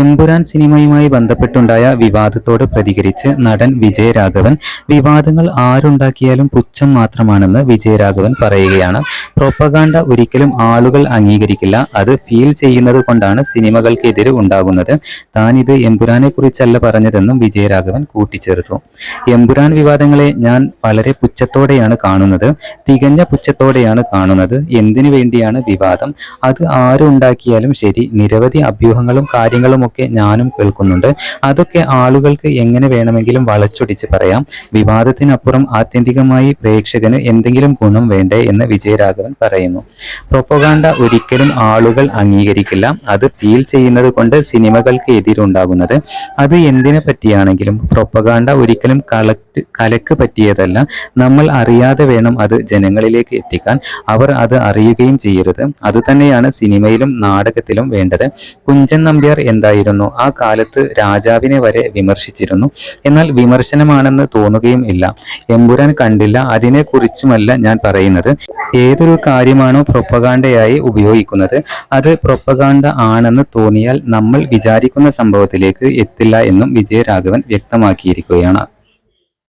എമ്പുരാൻ സിനിമയുമായി ബന്ധപ്പെട്ടുണ്ടായ വിവാദത്തോട് പ്രതികരിച്ച് നടൻ വിജയരാഘവൻ വിവാദങ്ങൾ ആരുണ്ടാക്കിയാലും പുച്ഛം മാത്രമാണെന്ന് വിജയരാഘവൻ പറയുകയാണ്. പ്രൊപ്പഗാണ്ട ഒരിക്കലും ആളുകൾ അംഗീകരിക്കില്ല. അത് ഫീൽ ചെയ്യുന്നത് കൊണ്ടാണ് സിനിമകൾക്കെതിരെ ഉണ്ടാകുന്നത്. താൻ ഇത് എമ്പുരാനെ കുറിച്ചല്ല പറഞ്ഞതെന്നും വിജയരാഘവൻ കൂട്ടിച്ചേർത്തു. എമ്പുരാൻ വിവാദങ്ങളെ ഞാൻ വളരെ പുച്ഛത്തോടെയാണ് കാണുന്നത്. തികഞ്ഞ പുച്ഛത്തോടെയാണ് കാണുന്നത്. എന്തിനു വേണ്ടിയാണ് വിവാദം? അത് ആരുണ്ടാക്കിയാലും ശരി. നിരവധി അഭ്യൂഹങ്ങളും കാര്യങ്ങളുമൊക്കെ ഞാനും കേൾക്കുന്നുണ്ട്. അതൊക്കെ ആളുകൾക്ക് എങ്ങനെ വേണമെങ്കിലും വളച്ചൊടിച്ച് പറയാം. വിവാദത്തിനപ്പുറം ആത്യന്തികമായി പ്രേക്ഷകന് എന്തെങ്കിലും ഗുണം വേണ്ടേ എന്ന് വിജയരാഘവൻ പറയുന്നു. പ്രൊപ്പോകാണ്ട ഒരിക്കലും ആളുകൾ അംഗീകരിക്കില്ല. അത് ഫീൽ ചെയ്യുന്നത് കൊണ്ട് സിനിമകൾക്ക് എതിരുണ്ടാകുന്നത്. അത് എന്തിനെ പറ്റിയാണെങ്കിലും പ്രൊപ്പകാണ്ട ഒരിക്കലും കളക്ട് കലക്ക് പറ്റിയതല്ല. നമ്മൾ അറിയാതെ വേണം അത് ജനങ്ങളിലേക്ക് എത്തിക്കാൻ. അവർ അത് അറിയുകയും ചെയ്യരുത്. അതുതന്നെയാണ് സിനിമയിലും നാടകത്തിലും വേണ്ടത്. കുഞ്ചൻ നമ്പ്യാർ എന്തായിരുന്നു? ആ കാലത്ത് രാജാവിനെ വരെ വിമർശിച്ചിരുന്നു. എന്നാൽ വിമർശനമാണെന്ന് തോന്നുകയും ഇല്ല. എമ്പുരാൻ കണ്ടില്ല അതിനെക്കുറിച്ചുമല്ല ഞാൻ പറയുന്നത്. ഏതൊരു കാര്യമാണോ പ്രൊപ്പകാണ്ടയായി ഉപയോഗിക്കുന്നത് അത് പ്രൊപ്പകാണ്ട ആണെന്ന് തോന്നിയാൽ നമ്മൾ വിചാരിക്കുന്ന സംഭവത്തിലേക്ക് എത്തില്ല എന്നും വിജയരാഘവൻ വ്യക്തമാക്കിയിരിക്കുകയാണ്.